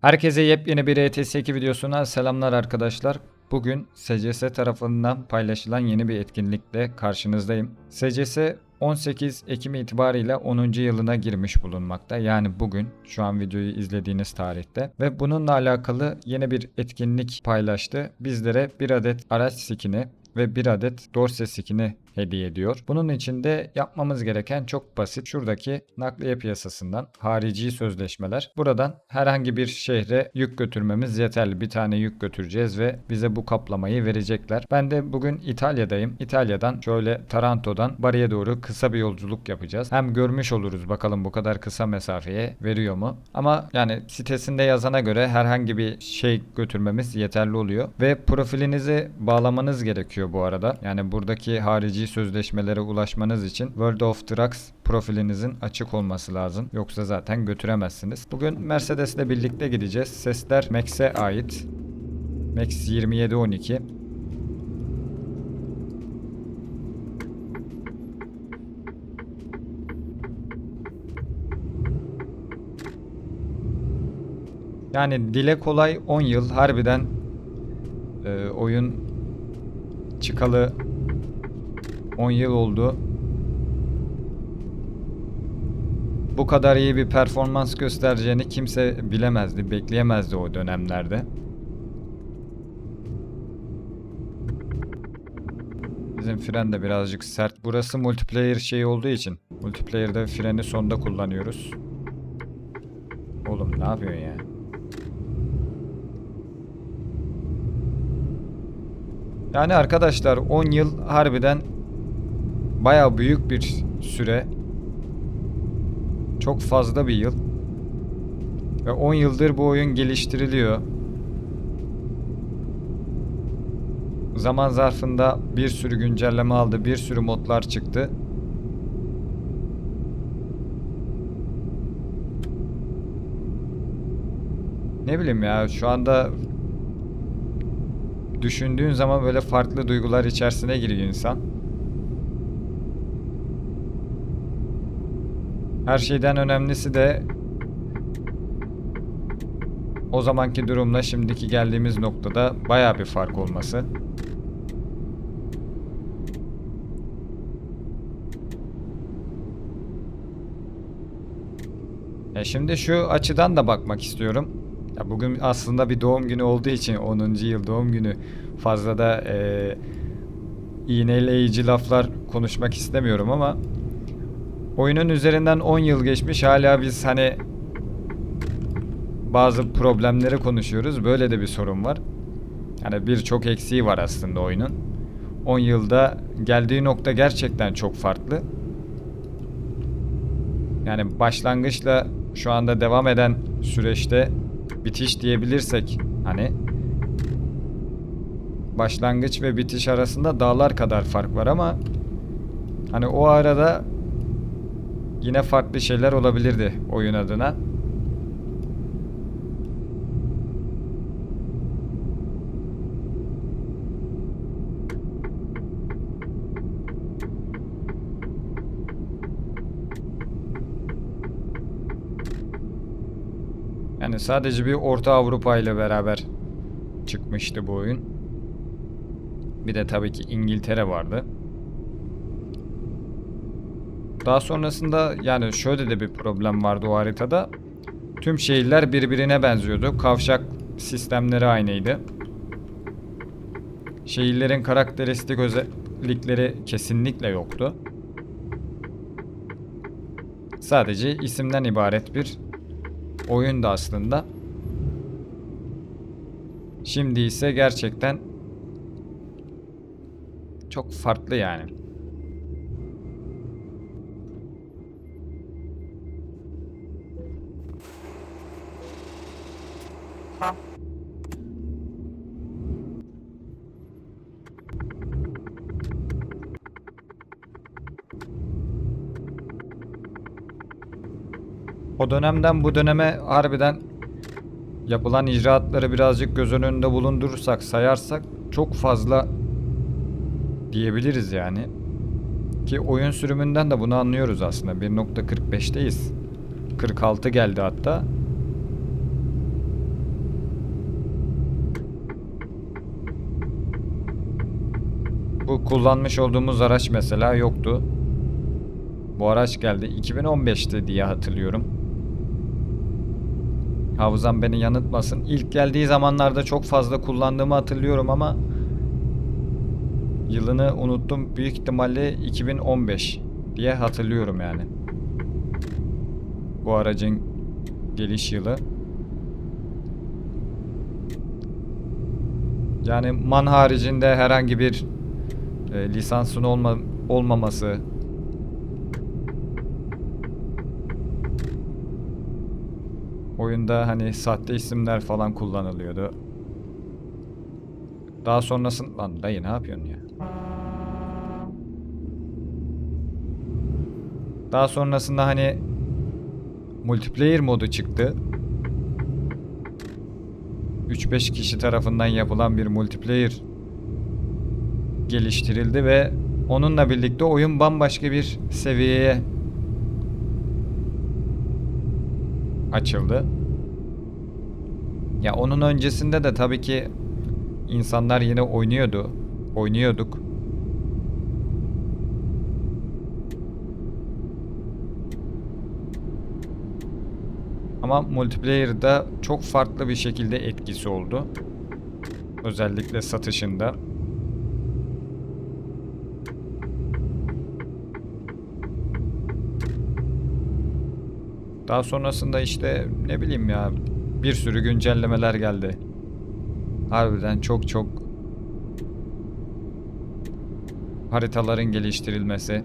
Herkese yepyeni bir ETS2 videosuna selamlar arkadaşlar. Bugün SCS tarafından paylaşılan yeni bir etkinlikle karşınızdayım. SCS 18 Ekim itibariyle 10. yılına girmiş bulunmakta. Yani bugün şu an videoyu izlediğiniz tarihte ve bununla alakalı yeni bir etkinlik paylaştı. Bizlere bir adet araç skini ve bir adet dorse skini hediye ediyor. Bunun için de yapmamız gereken çok basit. Şuradaki nakliye piyasasından harici sözleşmeler. Buradan herhangi bir şehre yük götürmemiz yeterli. Bir tane yük götüreceğiz ve bize bu kaplamayı verecekler. Ben de bugün İtalya'dayım. İtalya'dan şöyle Taranto'dan Bari'ye doğru kısa bir yolculuk yapacağız. Hem görmüş oluruz bakalım bu kadar kısa mesafeye veriyor mu? Ama yani sitesinde yazana göre herhangi bir şey götürmemiz yeterli oluyor. Ve profilinizi bağlamanız gerekiyor bu arada. Yani buradaki harici sözleşmelere ulaşmanız için World of Trucks profilinizin açık olması lazım. Yoksa zaten götüremezsiniz. Bugün Mercedes'le birlikte gideceğiz. Sesler Max'e ait. Max 2712. Yani dile kolay 10 yıl harbiden e, oyun çıkalı 10 yıl oldu. Bu kadar iyi bir performans göstereceğini kimse bilemezdi, bekleyemezdi o dönemlerde. Bizim fren de birazcık sert. Burası multiplayer şey olduğu için. Multiplayer'da freni sonda kullanıyoruz. Oğlum ne yapıyorsun ya? Yani arkadaşlar 10 yıl harbiden baya büyük bir süre. Çok fazla bir yıl. Ve 10 yıldır bu oyun geliştiriliyor. Zaman zarfında bir sürü güncelleme aldı, bir sürü modlar çıktı. Ne bileyim ya şu anda düşündüğün zaman böyle farklı duygular içerisine giriyor insan. Her şeyden önemlisi de o zamanki durumla şimdiki geldiğimiz noktada baya bir fark olması. Ya şimdi şu açıdan da bakmak istiyorum. Ya bugün aslında bir doğum günü olduğu için 10. yıl doğum günü fazla da e, iğneleyici laflar konuşmak istemiyorum ama oyunun üzerinden 10 yıl geçmiş hala biz hani bazı problemleri konuşuyoruz. Böyle de bir sorun var. Yani birçok eksiği var aslında oyunun. 10 yılda geldiği nokta gerçekten çok farklı. Yani başlangıçla şu anda devam eden süreçte bitiş diyebilirsek hani başlangıç ve bitiş arasında dağlar kadar fark var ama hani o arada yine farklı şeyler olabilirdi oyun adına. Yani sadece bir Orta Avrupa ile beraber çıkmıştı bu oyun. Bir de tabii ki İngiltere vardı. Daha sonrasında yani şöyle de bir problem vardı o haritada. Tüm şehirler birbirine benziyordu. Kavşak sistemleri aynıydı. Şehirlerin karakteristik özellikleri kesinlikle yoktu. Sadece isimden ibaret bir oyundu aslında. Şimdi ise gerçekten çok farklı yani. dönemden bu döneme harbiden yapılan icraatları birazcık göz önünde bulundurursak, sayarsak çok fazla diyebiliriz yani. Ki oyun sürümünden de bunu anlıyoruz aslında. 1.45'teyiz. 46 geldi hatta. Bu kullanmış olduğumuz araç mesela yoktu. Bu araç geldi. 2015'te diye hatırlıyorum. Hafızam beni yanıltmasın. İlk geldiği zamanlarda çok fazla kullandığımı hatırlıyorum ama yılını unuttum. Büyük ihtimalle 2015 diye hatırlıyorum yani. Bu aracın geliş yılı. Yani man haricinde herhangi bir e, lisansın olma, olmaması oyunda hani sahte isimler falan kullanılıyordu. Daha sonrasında lan dayı ne yapıyorsun ya? Daha sonrasında hani multiplayer modu çıktı. 3-5 kişi tarafından yapılan bir multiplayer geliştirildi ve onunla birlikte oyun bambaşka bir seviyeye açıldı. Ya onun öncesinde de tabii ki insanlar yine oynuyordu. Oynuyorduk. Ama multiplayer'da çok farklı bir şekilde etkisi oldu. Özellikle satışında. Daha sonrasında işte ne bileyim ya bir sürü güncellemeler geldi. Harbiden çok çok haritaların geliştirilmesi.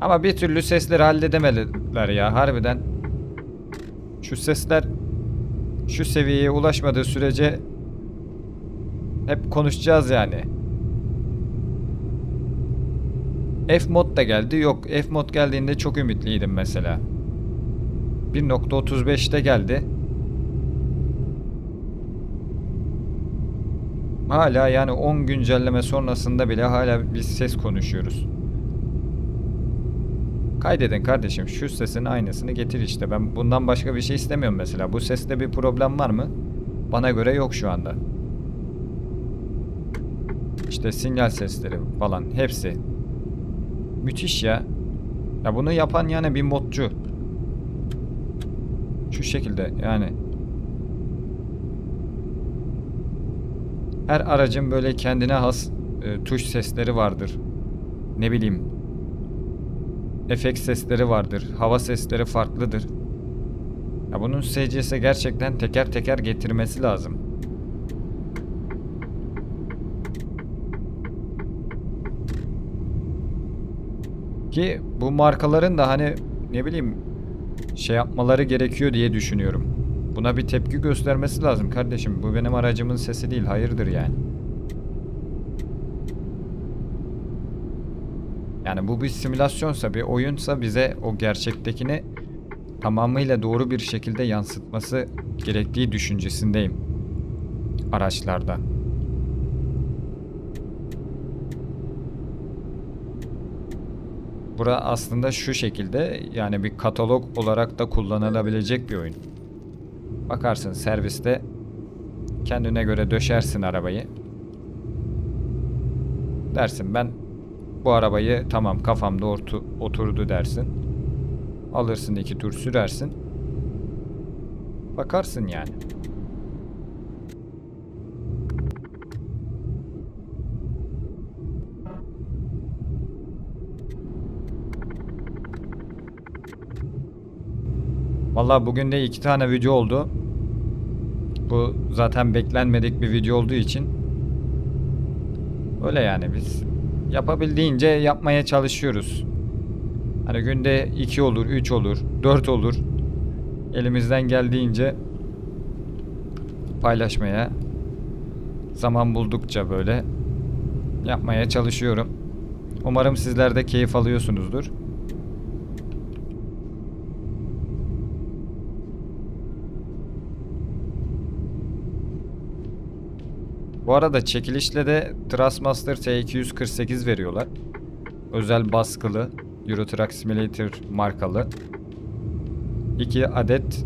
Ama bir türlü sesleri halledemediler ya harbiden. Şu sesler şu seviyeye ulaşmadığı sürece hep konuşacağız yani. F mod da geldi. Yok F mod geldiğinde çok ümitliydim mesela. 1.35'te geldi. Hala yani 10 güncelleme sonrasında bile hala biz ses konuşuyoruz. Kaydedin kardeşim şu sesin aynısını getir işte. Ben bundan başka bir şey istemiyorum mesela. Bu seste bir problem var mı? Bana göre yok şu anda. İşte sinyal sesleri falan hepsi. Müthiş ya. Ya bunu yapan yani bir modcu. Şu şekilde yani. Her aracın böyle kendine has e, tuş sesleri vardır. Ne bileyim. Efekt sesleri vardır. Hava sesleri farklıdır. Ya bunun SCS'e gerçekten teker teker getirmesi lazım. Ki bu markaların da hani ne bileyim şey yapmaları gerekiyor diye düşünüyorum. Buna bir tepki göstermesi lazım kardeşim. Bu benim aracımın sesi değil. Hayırdır yani. Yani bu bir simülasyonsa, bir oyunsa bize o gerçektekini tamamıyla doğru bir şekilde yansıtması gerektiği düşüncesindeyim. Araçlarda. Bura aslında şu şekilde yani bir katalog olarak da kullanılabilecek bir oyun. Bakarsın serviste kendine göre döşersin arabayı. Dersin ben bu arabayı tamam kafamda ortu, oturdu dersin. Alırsın iki tur sürersin. Bakarsın yani. Vallahi bugün de iki tane video oldu. Bu zaten beklenmedik bir video olduğu için. Öyle yani biz yapabildiğince yapmaya çalışıyoruz. Hani günde 2 olur, 3 olur, 4 olur. Elimizden geldiğince paylaşmaya zaman buldukça böyle yapmaya çalışıyorum. Umarım sizler de keyif alıyorsunuzdur. Bu arada çekilişle de Trustmaster T248 veriyorlar. Özel baskılı Euro Truck Simulator markalı. 2 adet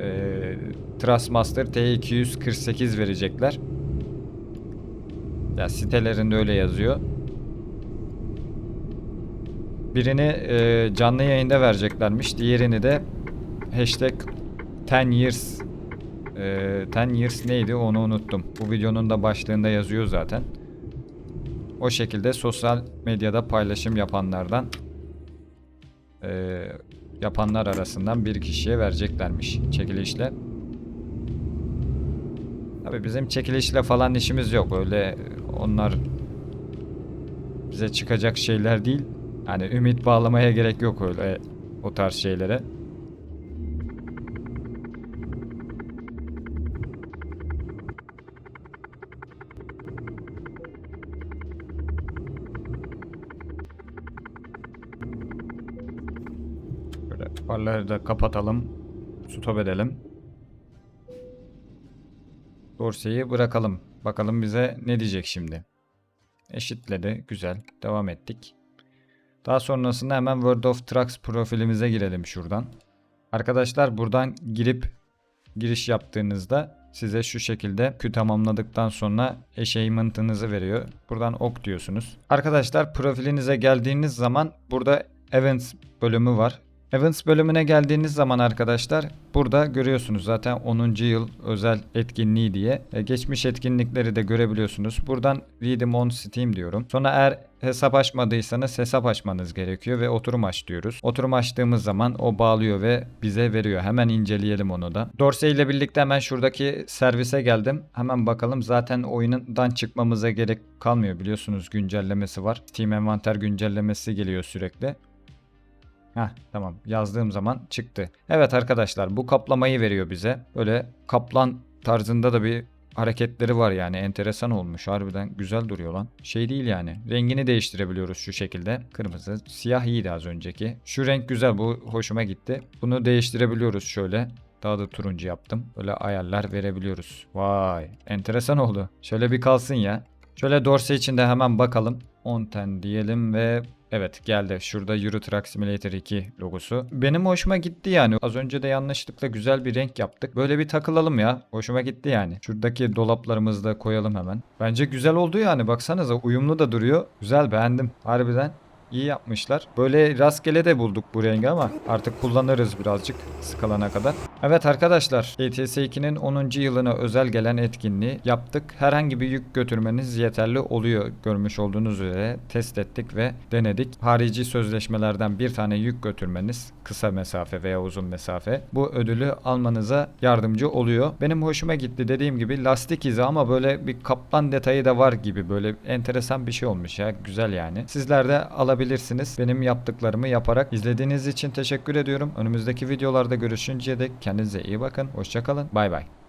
eee Thrustmaster T248 verecekler. Ya sitelerinde öyle yazıyor. Birini e, canlı yayında vereceklermiş. Diğerini de hashtag 10 years e, 10 years neydi onu unuttum. Bu videonun da başlığında yazıyor zaten. O şekilde sosyal medyada paylaşım yapanlardan e, yapanlar arasından bir kişiye vereceklermiş çekilişle. Tabi bizim çekilişle falan işimiz yok. Öyle onlar bize çıkacak şeyler değil. Hani ümit bağlamaya gerek yok öyle o tarz şeylere. Böyle farları da kapatalım. Stop edelim. Dorsey'i bırakalım. Bakalım bize ne diyecek şimdi. Eşitledi. Güzel. Devam ettik. Daha sonrasında hemen World of Trucks profilimize girelim şuradan. Arkadaşlar buradan girip giriş yaptığınızda size şu şekilde kü tamamladıktan sonra achievement'ınızı veriyor. Buradan ok diyorsunuz. Arkadaşlar profilinize geldiğiniz zaman burada events bölümü var. Events bölümüne geldiğiniz zaman arkadaşlar burada görüyorsunuz zaten 10. yıl özel etkinliği diye. E, geçmiş etkinlikleri de görebiliyorsunuz. Buradan Redeem on Steam diyorum. Sonra eğer hesap açmadıysanız hesap açmanız gerekiyor ve oturum aç diyoruz. Oturum açtığımız zaman o bağlıyor ve bize veriyor. Hemen inceleyelim onu da. Dorsey ile birlikte hemen şuradaki servise geldim. Hemen bakalım zaten oyundan çıkmamıza gerek kalmıyor biliyorsunuz güncellemesi var. Steam envanter güncellemesi geliyor sürekli. Heh tamam yazdığım zaman çıktı. Evet arkadaşlar bu kaplamayı veriyor bize. Böyle kaplan tarzında da bir hareketleri var yani enteresan olmuş harbiden güzel duruyor lan. Şey değil yani rengini değiştirebiliyoruz şu şekilde. Kırmızı siyah iyiydi az önceki. Şu renk güzel bu hoşuma gitti. Bunu değiştirebiliyoruz şöyle. Daha da turuncu yaptım. Böyle ayarlar verebiliyoruz. Vay enteresan oldu. Şöyle bir kalsın ya. Şöyle Dorsey için de hemen bakalım. 10 ten diyelim ve Evet geldi. Şurada Euro Truck Simulator 2 logosu. Benim hoşuma gitti yani. Az önce de yanlışlıkla güzel bir renk yaptık. Böyle bir takılalım ya. Hoşuma gitti yani. Şuradaki dolaplarımızı da koyalım hemen. Bence güzel oldu yani. Baksanıza uyumlu da duruyor. Güzel beğendim. Harbiden iyi yapmışlar. Böyle rastgele de bulduk bu rengi ama artık kullanırız birazcık sıkılana kadar. Evet arkadaşlar ETS 2'nin 10. yılına özel gelen etkinliği yaptık. Herhangi bir yük götürmeniz yeterli oluyor görmüş olduğunuz üzere test ettik ve denedik. Harici sözleşmelerden bir tane yük götürmeniz kısa mesafe veya uzun mesafe bu ödülü almanıza yardımcı oluyor. Benim hoşuma gitti dediğim gibi lastik izi ama böyle bir kaplan detayı da var gibi böyle enteresan bir şey olmuş ya güzel yani. Sizler de alabilirsiniz benim yaptıklarımı yaparak. izlediğiniz için teşekkür ediyorum. Önümüzdeki videolarda görüşünceye dek kendinize iyi bakın. Hoşçakalın. Bay bay.